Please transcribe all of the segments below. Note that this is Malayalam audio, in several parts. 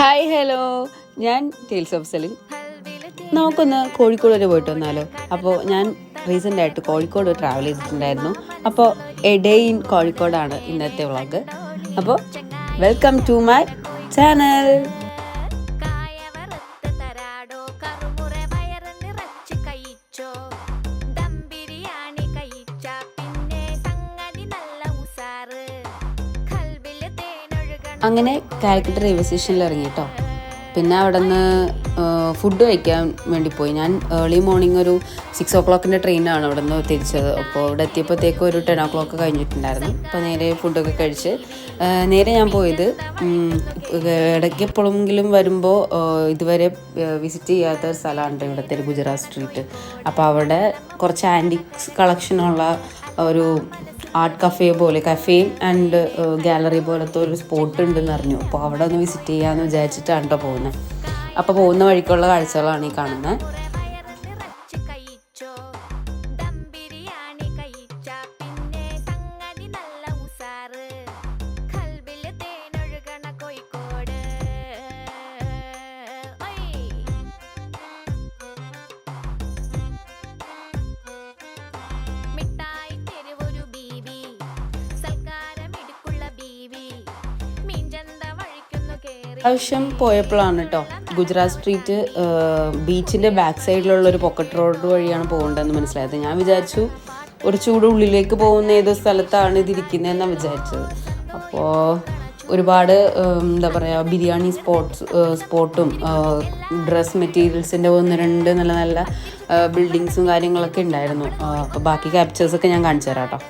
Hi hello. ഞാൻ ടീൽസ് ഓഫ് സെലിൻ നമുക്കൊന്ന് കോഴിക്കോട് വരെ പോയിട്ട് വന്നാലോ അപ്പോൾ ഞാൻ റീസെന്റ് ആയിട്ട് കോഴിക്കോട് ട്രാവൽ ചെയ്തിട്ടുണ്ടായിരുന്നു. അപ്പോൾ എ ഡേ ഇൻ കോഴിക്കോടാണ് ഇന്നത്തെ വ്ളോഗ്. അപ്പോൾ വെൽക്കം ടു മൈ ചാനൽ അങ്ങനെ കാലിക്കറ്റ് റെയിൽവേ സ്റ്റേഷനിൽ ഇറങ്ങി കേട്ടോ പിന്നെ അവിടെ നിന്ന് ഫുഡ് കഴിക്കാൻ വേണ്ടി പോയി. ഞാൻ ഏർലി മോർണിംഗ് ഒരു സിക്സ് ഓ ക്ലോക്കിന്റെ ട്രെയിനാണ് അവിടെ നിന്ന് തിരിച്ചത്. അപ്പോൾ ഇവിടെ എത്തിയപ്പോഴത്തേക്കും ഒരു ടെൻ ഓ ക്ലോക്ക് കഴിഞ്ഞിട്ടുണ്ടായിരുന്നു. അപ്പോൾ നേരെ ഫുഡൊക്കെ കഴിച്ച് നേരെ ഞാൻ പോയത് ഇടയ്ക്ക് എപ്പോഴെങ്കിലും വരുമ്പോൾ ഇതുവരെ വിസിറ്റ് ചെയ്യാത്ത ഒരു സ്ഥലമാണ് ഇവിടുത്തെ ഗുജറാത്ത് സ്ട്രീറ്റ് അപ്പോൾ അവിടെ കുറച്ച് ആന്റിക്സ് കളക്ഷനുള്ള ഒരു ആർട്ട് കഫേ പോലെ കഫേ ആൻഡ് ഗാലറി പോലത്തെ ഒരു സ്പോട്ട് ഉണ്ടെന്ന് അറിഞ്ഞു. അപ്പോൾ അവിടെ ഒന്ന് വിസിറ്റ് ചെയ്യാമെന്ന് വിചാരിച്ചിട്ടാണ് കേട്ടോ പോകുന്നത് അപ്പോൾ പോകുന്ന വഴിക്കുള്ള കാഴ്ചകളാണ് ഈ കാണുന്നത് ആവശ്യം പോയപ്പോഴാണ് കേട്ടോ ഗുജറാത്ത് സ്ട്രീറ്റ് ബീച്ചിന്റെ ബാക്ക് സൈഡിലുള്ള ഒരു പോക്കറ്റ് റോഡ് വഴിയാണ് പോകേണ്ടതെന്ന് മനസ്സിലായത്. ഞാൻ വിചാരിച്ചു ഒരു ചൂട് ഉള്ളിലേക്ക് പോകുന്ന ഏതോ സ്ഥലത്താണ് ഇതിരിക്കുന്നതെന്നാണ് വിചാരിച്ചത്. അപ്പോൾ ഒരുപാട് എന്താ പറയുക ബിരിയാണി സ്പോട്ട്സ് സ്പോട്ടും ഡ്രസ് മെറ്റീരിയൽസിന്റെ ഒന്ന് രണ്ട് നല്ല നല്ല ബിൽഡിങ്സും കാര്യങ്ങളൊക്കെ ഉണ്ടായിരുന്നു. അപ്പോൾ ബാക്കി ക്യാപ്ചേഴ്സൊക്കെ ഞാൻ കാണിച്ചു തരാം കേട്ടോ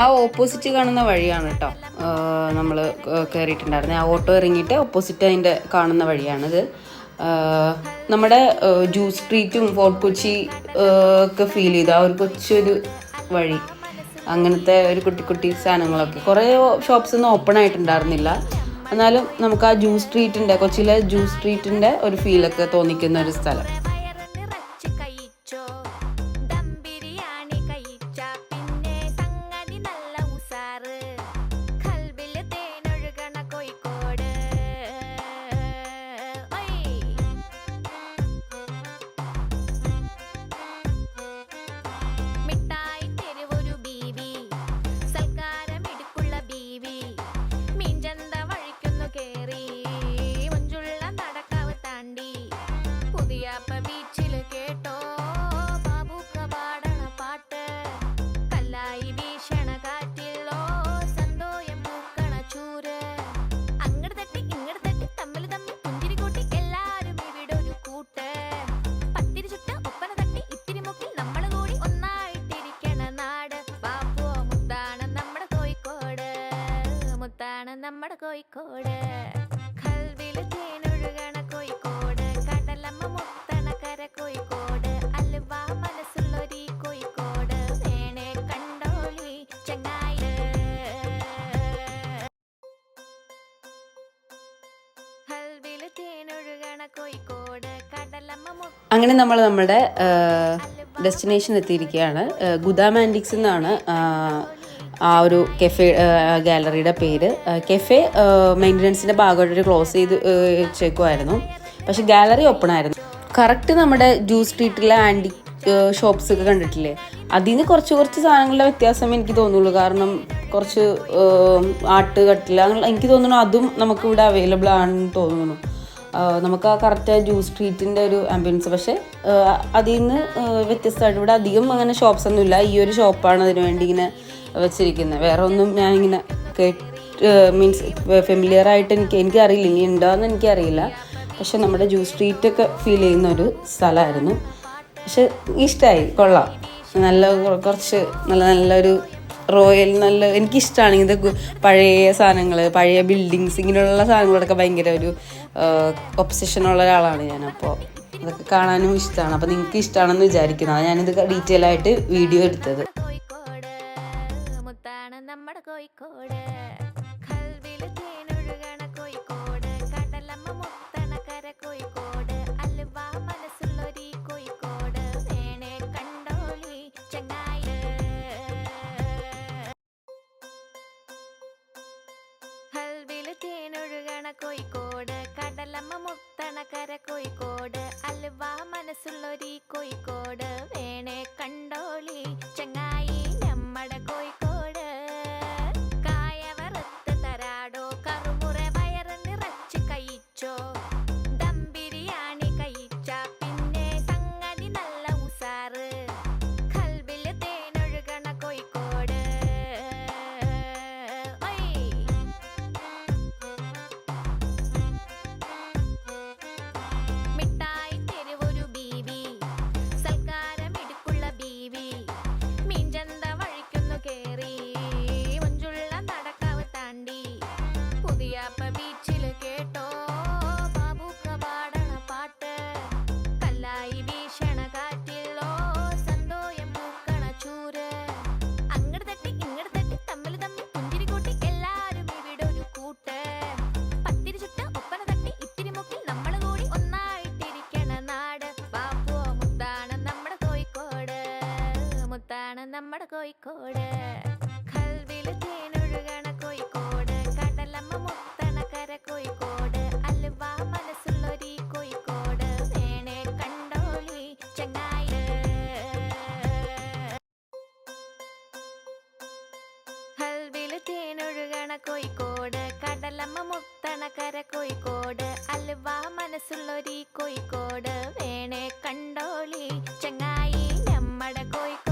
ആ ഓപ്പോസിറ്റ് കാണുന്ന വഴിയാണ് കേട്ടോ നമ്മൾ കയറിയിട്ടുണ്ടായിരുന്നത് ആ ഓട്ടോ ഇറങ്ങിയിട്ട് ഓപ്പോസിറ്റ് അതിന്റെ കാണുന്ന വഴിയാണിത് നമ്മുടെ ജ്യൂസ് സ്ട്രീറ്റും ഫോർട്ട് കൊച്ചി ഒക്കെ ഫീൽ ചെയ്തു. ആ ഒരു കൊച്ചൊരു വഴി. അങ്ങനത്തെ ഒരു കുട്ടി കുട്ടി സാധനങ്ങളൊക്കെ. കുറേ ഷോപ്സ് ഒന്നും ഓപ്പൺ ആയിട്ടുണ്ടായിരുന്നില്ല. എന്നാലും നമുക്ക് ആ ജ്യൂസ് സ്ട്രീറ്റിന്റെ കൊച്ചിയിലെ ജ്യൂസ് സ്ട്രീറ്റിന്റെ ഒരു ഫീലൊക്കെ തോന്നിക്കുന്ന ഒരു സ്ഥലം. കോഴിക്കോട്. കൽവിൽ തേനൊഴുകണ കോഴിക്കോട്. കടലമ്മ മുത്തണ കര കോഴിക്കോട്. അലുവ മനസ്സുള്ളൊരീ കോഴിക്കോട്. വേണേ കണ്ടോളി ചങ്ങായി കൽവിൽ തേനൊഴുകണ കോഴിക്കോട്. കടലമ്മ അങ്ങനെ നമ്മൾ നമ്മുടെ ഡെസ്റ്റിനേഷൻ എത്തിയിരിക്കുകയാണ്. ഗുദാമാൻഡിക്സ് എന്നാണ് ആ, ഒരു കെഫെ ഗാലറിയുടെ പേര്. കെഫെ മെയിന്റനൻസിന്റെ ഭാഗമായിട്ട് ക്ലോസ് ചെയ്ത് വെച്ചേക്കുമായിരുന്നു പക്ഷെ ഗാലറി ഓപ്പൺ ആയിരുന്നു. കറക്റ്റ് നമ്മുടെ ജ്യൂസ് സ്ട്രീറ്റിലെ ആന്റി ഷോപ്സ് ഒക്കെ കണ്ടിട്ടില്ലേ? അതിൽ നിന്ന് കുറച്ച് കുറച്ച് സാധനങ്ങളുടെ വ്യത്യാസം എനിക്ക് തോന്നുള്ളൂ. കാരണം കുറച്ച് ആട്ട് കട്ടില അങ്ങനെ എനിക്ക് തോന്നുന്നു അതും നമുക്ക് ഇവിടെ അവൈലബിൾ ആണെന്ന് തോന്നുന്നു. നമുക്ക് ആ കറക്റ്റ് ജ്യൂസ് സ്ട്രീറ്റിന്റെ ഒരു ആംബിയൻസ് പക്ഷേ അതിൽ നിന്ന് വ്യത്യസ്തമായിട്ട് ഇവിടെ അധികം അങ്ങനെ ഷോപ്സ് ഒന്നുമില്ല. ഈ ഒരു ഷോപ്പാണ് അതിന് വേണ്ടി ഇങ്ങനെ വെച്ചിരിക്കുന്നത് വേറെ ഒന്നും ഞാൻ ഇങ്ങനെ കേട്ട് മീൻസ് ഫെമിലിയർ ആയിട്ട് എനിക്ക് എനിക്കറിയില്ല. ഇനി ഉണ്ടോയെന്ന് എനിക്കറിയില്ല. പക്ഷെ നമ്മുടെ ജ്യൂസ് സ്ട്രീറ്റൊക്കെ ഫീൽ ചെയ്യുന്ന ഒരു സ്ഥലമായിരുന്നു പക്ഷെ ഇഷ്ടമായി കൊള്ളാം. നല്ല കുറച്ച് നല്ല നല്ലൊരു റോയൽ നല്ല എനിക്കിഷ്ടമാണ് ഇങ്ങനത്തെ പഴയ സാധനങ്ങൾ പഴയ ബിൽഡിങ്സ് ഇങ്ങനെയുള്ള സാധനങ്ങളൊക്കെ ഭയങ്കര ഒരു ഒബ്സെഷനുള്ള ഒരാളാണ് ഞാൻ. അപ്പോൾ അതൊക്കെ കാണാനും ഇഷ്ടമാണ് അപ്പോൾ നിങ്ങൾക്ക് ഇഷ്ടമാണെന്ന് വിചാരിക്കുന്നു ഞാനിത് ഡീറ്റെയിൽ ആയിട്ട് വീഡിയോ എടുത്തത്. നമ്മുടെ കോഴിക്കോട് കൽവിൽ തേനൊഴുകണ കോഴിക്കോട്. കടലമ്മ മുത്തണ കോഴിക്കോട്. അലുവ മനസ്സുള്ളൊരി വേണേ കണ്ടോളി ചങ്ങായി കോഴിക്കോട്. വേണേ കണ്ടോളി ചങ്ങായി. നമ്മടെ കോഴിക്കോട്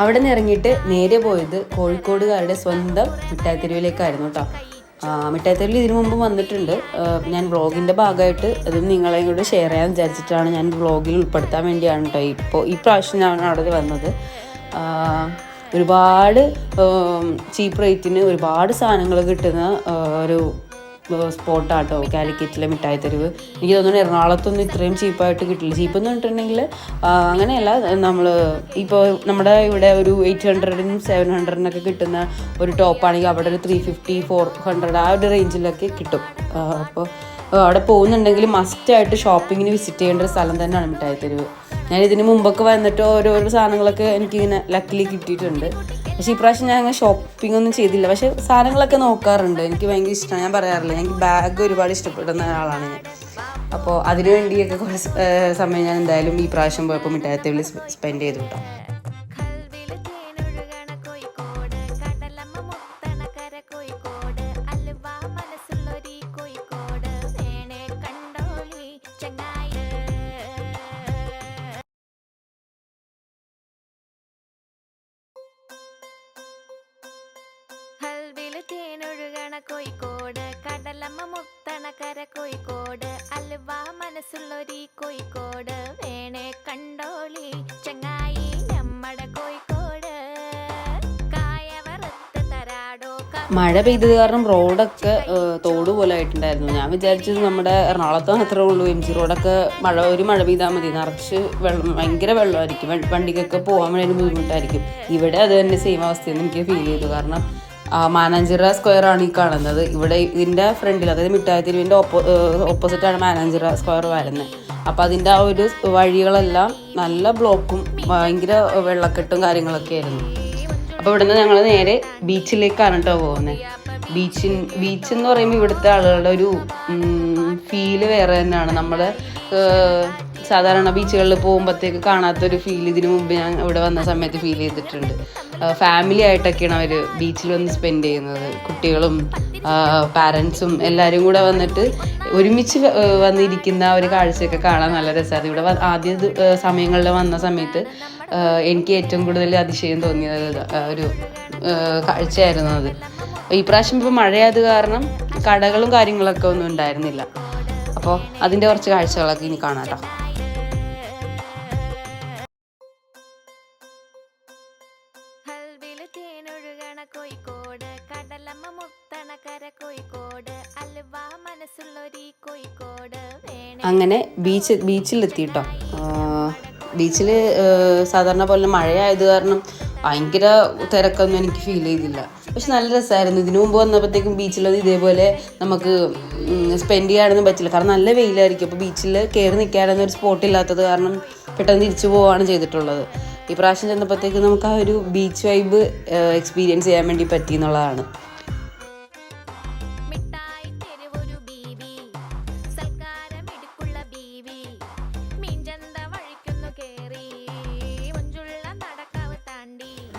അവിടെ നിന്ന് ഇറങ്ങിയിട്ട് നേരെ പോയത് കോഴിക്കോടുകാരുടെ സ്വന്തം മിഠായിത്തെരുവിലേക്കായിരുന്നു കേട്ടോ. മിഠായിത്തെരുവിൽ ഇതിനു മുമ്പ് വന്നിട്ടുണ്ട്. ഞാൻ വ്ളോഗിന്റെ ഭാഗമായിട്ട് അത് നിങ്ങളെയും കൂടെ ഷെയർ ചെയ്യാൻ വിചാരിച്ചിട്ടാണ് ഞാൻ വ്ളോഗിൽ ഉൾപ്പെടുത്താൻ വേണ്ടിയാണ് കേട്ടോ ഇപ്പോൾ ഈ പ്രാവശ്യം ഞാൻ അവിടെ വന്നത്. ഒരുപാട് ചീപ്പ് റേറ്റിന് ഒരുപാട് സാധനങ്ങൾ കിട്ടുന്ന ഒരു സ്പോട്ടാട്ടോ കാലിക്കറ്റിലെ മിഠായി തെരുവ്. എനിക്ക് തോന്നുന്നു എറണാകുളത്തൊന്നും ഇത്രയും ചീപ്പായിട്ട് കിട്ടില്ല. ചീപ്പ് എന്ന് പറഞ്ഞിട്ടുണ്ടെങ്കിൽ അങ്ങനെയല്ല നമ്മൾ ഇപ്പോൾ നമ്മുടെ ഇവിടെ ഒരു എയ്റ്റ് ഹൺഡ്രഡിനും സെവൻ ഹൺഡ്രഡിനൊക്കെ കിട്ടുന്ന ഒരു ടോപ്പാണെങ്കിൽ അവിടെ ഒരു ത്രീ ഫിഫ്റ്റി ഫോർ ഹൺഡ്രഡ് ആ ഒരു റേഞ്ചിലൊക്കെ കിട്ടും. അപ്പോൾ അവിടെ പോകുന്നുണ്ടെങ്കിൽ മസ്റ്റായിട്ട് ഷോപ്പിങ്ങിന് വിസിറ്റ് ചെയ്യേണ്ട ഒരു സ്ഥലം തന്നെയാണ് മിഠായി തെരുവ്. ഞാൻ ഇതിന് മുമ്പൊക്കെ വന്നിട്ട് ഓരോരോ സാധനങ്ങളൊക്കെ എനിക്കിങ്ങനെ ലക്കിലി കിട്ടിയിട്ടുണ്ട്. പക്ഷേ ഇപ്രാവശ്യം ഞാൻ അങ്ങനെ ഷോപ്പിംഗ് ഒന്നും ചെയ്തില്ല. പക്ഷേ സാധനങ്ങളൊക്കെ നോക്കാറുണ്ട്. എനിക്ക് ഭയങ്കര ഇഷ്ടമാണ് ഞാൻ പറയാറില്ല എനിക്ക് ബാഗ് ഒരുപാട് ഇഷ്ടപ്പെടുന്ന ഒരാളാണ് ഞാൻ. അപ്പോൾ അതിനുവേണ്ടിയൊക്കെ കുറച്ച് സമയം ഞാൻ എന്തായാലും ഈ പ്രാവശ്യം പോയപ്പോൾ മിഠായത്തേവിൽ സ്പെൻഡ് ചെയ്തു തേനൊഴുകണ കോഴിക്കോട് കടലമ്മ മുത്തണ കര കോഴിക്കോട് അലുവ മനസ്സുള്ളൊരി കോഴിക്കോട് വേണേ കണ്ടോളി ചങ്ങായി നമ്മടെ കോഴിക്കോട്. മഴ പെയ്തത് കാരണം റോഡൊക്കെ തോട് പോലെ ആയിട്ടുണ്ടായിരുന്നു ഞാൻ വിചാരിച്ചത് നമ്മുടെ എറണാകുളത്ത് മാത്രമേ ഉള്ളൂ. എം ജി റോഡൊക്കെ മഴ ഒരു മഴ പെയ്താൽ മതി. നിറച്ച് വെള്ളം ഭയങ്കര വെള്ളമായിരിക്കും. വണ്ടി- വണ്ടിക്കൊക്കെ പോകാൻ വേണ്ടി ബുദ്ധിമുട്ടായിരിക്കും. ഇവിടെ അത് തന്നെ സെയിം അവസ്ഥയെന്ന് എനിക്ക് ഫീൽ ചെയ്തു. കാരണം മാനാഞ്ചിറ സ്ക്വയർ ആണ് ഈ കാണുന്നത്. ഇവിടെ ഇതിന്റെ ഫ്രണ്ടിൽ അതായത് മിഠായി തെരുവിന്റെ ഓപ്പോ ഓപ്പോസിറ്റാണ് മാനാഞ്ചിറ സ്ക്വയർ വരുന്നത് അപ്പം അതിന്റെ ആ ഒരു വഴികളെല്ലാം നല്ല ബ്ലോക്കും ഭയങ്കര വെള്ളക്കെട്ടും കാര്യങ്ങളൊക്കെ ആയിരുന്നു. അപ്പോൾ ഇവിടുന്ന് ഞങ്ങൾ നേരെ ബീച്ചിലേക്കാണ് കേട്ടോ പോകുന്നത് ബീച്ചിൻ ബീച്ച് എന്ന് പറയുമ്പോൾ ഇവിടുത്തെ ആളുകളുടെ ഒരു ഫീൽ വേറെ തന്നെയാണ്. നമ്മുടെ സാധാരണ ബീച്ചുകളിൽ പോകുമ്പോഴത്തേക്ക് കാണാത്തൊരു ഫീൽ ഇതിനു മുമ്പ് ഞാൻ ഇവിടെ വന്ന സമയത്ത് ഫീൽ ചെയ്തിട്ടുണ്ട്. ഫാമിലി ആയിട്ടൊക്കെയാണ് അവർ ബീച്ചിൽ വന്ന് സ്പെൻഡ് ചെയ്യുന്നത്. കുട്ടികളും പാരൻസും എല്ലാവരും കൂടെ വന്നിട്ട് ഒരുമിച്ച് വന്നിരിക്കുന്ന ഒരു കാഴ്ചയൊക്കെ കാണാൻ നല്ല രസമാണ് ഇവിടെ ആദ്യ സമയങ്ങളിൽ വന്ന സമയത്ത് എനിക്ക് ഏറ്റവും കൂടുതൽ അതിശയം തോന്നിയത് ഒരു കാഴ്ചയായിരുന്നു അത്. ഈ പ്രാവശ്യം ഇപ്പോൾ മഴയായത് കാരണം കടകളും കാര്യങ്ങളൊക്കെ ഒന്നും ഉണ്ടായിരുന്നില്ല. അപ്പോൾ അതിന്റെ കുറച്ച് കാഴ്ചകളൊക്കെ ഇനി കാണാം കേട്ടോ. അങ്ങനെ ബീച്ച് ബീച്ചിലെത്തി കേട്ടോ ബീച്ചിൽ സാധാരണ പോലെ മഴയായത് കാരണം ഭയങ്കര തിരക്കൊന്നും എനിക്ക് ഫീൽ ചെയ്തില്ല. പക്ഷെ നല്ല രസമായിരുന്നു ഇതിനു മുമ്പ് വന്നപ്പോഴത്തേക്കും ബീച്ചിലത് ഇതേപോലെ നമുക്ക് സ്പെൻഡ് ചെയ്യാനൊന്നും പറ്റില്ല. കാരണം നല്ല വെയിലായിരിക്കും. അപ്പോൾ ബീച്ചിൽ കയറി നിൽക്കാനൊന്നും ഒരു സ്പോട്ട് ഇല്ലാത്തത് കാരണം പെട്ടെന്ന് തിരിച്ചു പോവുകയാണ് ചെയ്തിട്ടുള്ളത്. ഈ പ്രാവശ്യം ചെന്നപ്പോഴത്തേക്ക് നമുക്ക് ആ ഒരു ബീച്ച് വൈബ് എക്സ്പീരിയൻസ് ചെയ്യാൻ വേണ്ടി പറ്റി എന്നുള്ളതാണ്.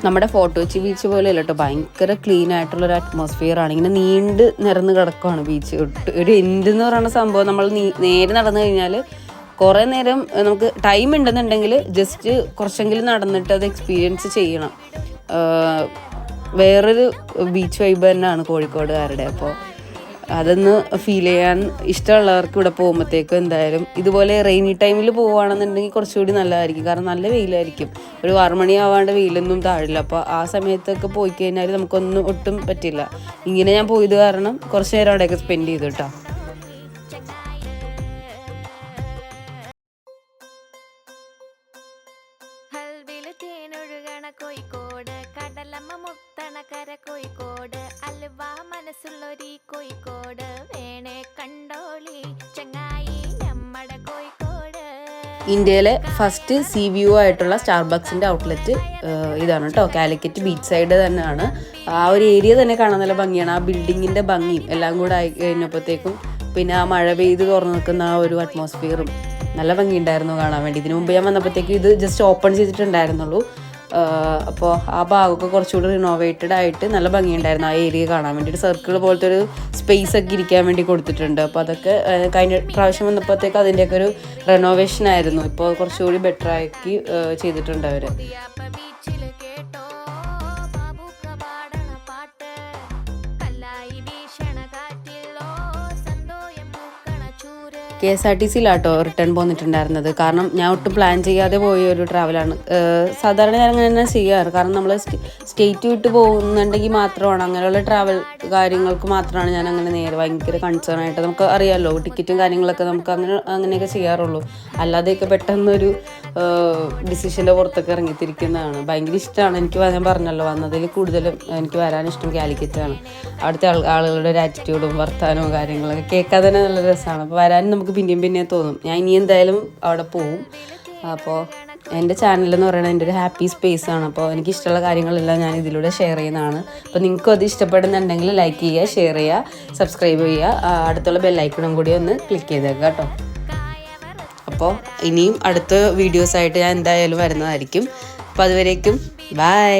താണ്ടി ഫോട്ടോ വെച്ച് ബീച്ച് പോലെ അല്ല കേട്ടോ ഭയങ്കര ക്ലീൻ ആയിട്ടുള്ള ഒരു അറ്റ്മോസ്ഫിയർ ആണ്. ഇങ്ങനെ നീണ്ട് നിരന്ന് കിടക്കുവാണ് ബീച്ച് ഒരു എൻഡ് എന്ന് പറയുന്ന സംഭവം നമ്മൾ നേരെ നടന്നു കഴിഞ്ഞാൽ കുറേ നേരം നമുക്ക് ടൈം ഉണ്ടെന്നുണ്ടെങ്കിൽ ജസ്റ്റ് കുറച്ചെങ്കിലും നടന്നിട്ട് അത് എക്സ്പീരിയൻസ് ചെയ്യണം. വേറൊരു ബീച്ച് വൈബ് തന്നെയാണ് കോഴിക്കോടുകാരുടെ. അപ്പോൾ അതൊന്ന് ഫീൽ ചെയ്യാൻ ഇഷ്ടമുള്ളവർക്ക് ഇവിടെ പോകുമ്പോഴത്തേക്കും എന്തായാലും ഇതുപോലെ റെയിനി ടൈമിൽ പോവുകയാണെന്നുണ്ടെങ്കിൽ കുറച്ചുകൂടി നല്ലതായിരിക്കും. കാരണം നല്ല വെയിലായിരിക്കും. ഒരു ആറ് മണിയാവാണ്ട് വെയിലൊന്നും താഴില്ല. അപ്പോൾ ആ സമയത്തൊക്കെ പോയി കഴിഞ്ഞാൽ നമുക്കൊന്നും ഒട്ടും പറ്റില്ല. ഇങ്ങനെ ഞാൻ പോയത് കാരണം കുറച്ച് നേരം അവിടെയൊക്കെ സ്പെൻഡ് ചെയ്തു കേട്ടോ മനസ്സുള്ളൊരീ കോഴിക്കോട് വേണേ കണ്ടോളി. ചങ്ങായി നമ്മടെ കോഴിക്കോട്. ഇന്ത്യയിലെ ഫസ്റ്റ് സി വ്യൂ ആയിട്ടുള്ള സ്റ്റാർബക്സിന്റെ ഔട്ട്ലെറ്റ് ഇതാണ് കേട്ടോ കാലിക്കറ്റ് ബീച്ച് സൈഡ് തന്നെയാണ്. ആ ഒരു ഏരിയ തന്നെ കാണാൻ നല്ല ഭംഗിയാണ്. ആ ബിൽഡിങ്ങിന്റെ ഭംഗിയും എല്ലാം കൂടെ ആയി കഴിഞ്ഞപ്പോഴത്തേക്കും പിന്നെ ആ മഴ പെയ്ത് തുറന്നു നിൽക്കുന്ന ആ ഒരു അറ്റ്മോസ്ഫിയറും നല്ല ഭംഗിയുണ്ടായിരുന്നു കാണാൻ വേണ്ടി. ഇതിനു മുമ്പ് ഞാൻ വന്നപ്പോഴത്തേക്കും ഇത് ജസ്റ്റ് ഓപ്പൺ ചെയ്തിട്ടുണ്ടായിരുന്നുള്ളൂ. അപ്പോൾ ആ ഭാഗമൊക്കെ കുറച്ചുകൂടി റിനോവേറ്റഡ് ആയിട്ട് നല്ല ഭംഗിയുണ്ടായിരുന്നു ആ ഏരിയ കാണാൻ വേണ്ടിയിട്ട്. സർക്കിൾ പോലത്തെ ഒരു സ്പേസ് ഒക്കെ ഇരിക്കാൻ വേണ്ടി കൊടുത്തിട്ടുണ്ട്. അപ്പോൾ അതൊക്കെ കഴിഞ്ഞ പ്രാവശ്യം വന്നപ്പോഴത്തേക്ക് അതിന്റെയൊക്കെ ഒരു റെനോവേഷൻ ആയിരുന്നു. ഇപ്പോൾ കുറച്ചുകൂടി ബെറ്റർ ആക്കി ചെയ്തിട്ടുണ്ട് അവർ കെ എസ് ആർ ടി സിയിലാട്ടോ റിട്ടേൺ പോന്നിട്ടുണ്ടായിരുന്നത്. കാരണം ഞാൻ ഒട്ടും പ്ലാൻ ചെയ്യാതെ പോയ ഒരു ട്രാവലാണ് സാധാരണ ഞാൻ അങ്ങനെ തന്നെ ചെയ്യാറ്. കാരണം നമ്മൾ സ്റ്റേറ്റ് വിട്ട് പോകുന്നുണ്ടെങ്കിൽ മാത്രമാണ് അങ്ങനെയുള്ള ട്രാവൽ കാര്യങ്ങൾക്ക് മാത്രമാണ് ഞാൻ അങ്ങനെ നേരെ ഭയങ്കര കൺസേൺ ആയിട്ട് നമുക്ക് അറിയാമല്ലോ ടിക്കറ്റും കാര്യങ്ങളൊക്കെ നമുക്ക് അങ്ങനെ അങ്ങനെയൊക്കെ ചെയ്യാറുള്ളൂ. അല്ലാതെയൊക്കെ പെട്ടെന്നൊരു ഡിസിഷന്റെ പുറത്തൊക്കെ ഇറങ്ങിത്തിരിക്കുന്നതാണ്. ഭയങ്കര ഇഷ്ടമാണ് എനിക്ക് ഞാൻ പറഞ്ഞല്ലോ വന്നതിൽ കൂടുതലും എനിക്ക് വരാൻ ഇഷ്ടം കാലിക്കറ്റാണ്. അവിടുത്തെ ആളുകളുടെ ഒരു ആറ്റിറ്റ്യൂഡും വർത്തമാനവും കാര്യങ്ങളൊക്കെ കേൾക്കാൻ തന്നെ നല്ല രസമാണ് അപ്പോൾ വരാനും നമുക്ക് പിന്നെയും പിന്നെയും തോന്നും. ഞാൻ ഇനി എന്തായാലും അവിടെ പോവും. അപ്പോൾ എന്റെ ചാനൽ എന്ന് പറയുന്നത് എന്റെ ഒരു ഹാപ്പി സ്പേസ് ആണ്. അപ്പോൾ എനിക്ക് ഇഷ്ടമുള്ള കാര്യങ്ങളെല്ലാം ഞാൻ ഇതിലൂടെ ഷെയർ ചെയ്യുന്നതാണ്. അപ്പോൾ നിങ്ങൾക്കും അത് ഇഷ്ടപ്പെടുന്നുണ്ടെങ്കിൽ ലൈക്ക് ചെയ്യുക ഷെയർ ചെയ്യുക സബ്സ്ക്രൈബ് ചെയ്യുക. അടുത്തുള്ള ബെല്ലൈക്കണും കൂടി ഒന്ന് ക്ലിക്ക് ചെയ്തേക്കുക കേട്ടോ. അപ്പോൾ ഇനിയും അടുത്ത വീഡിയോസായിട്ട് ഞാൻ എന്തായാലും വരുന്നതായിരിക്കും. അപ്പോൾ അതുവരേക്കും ബൈ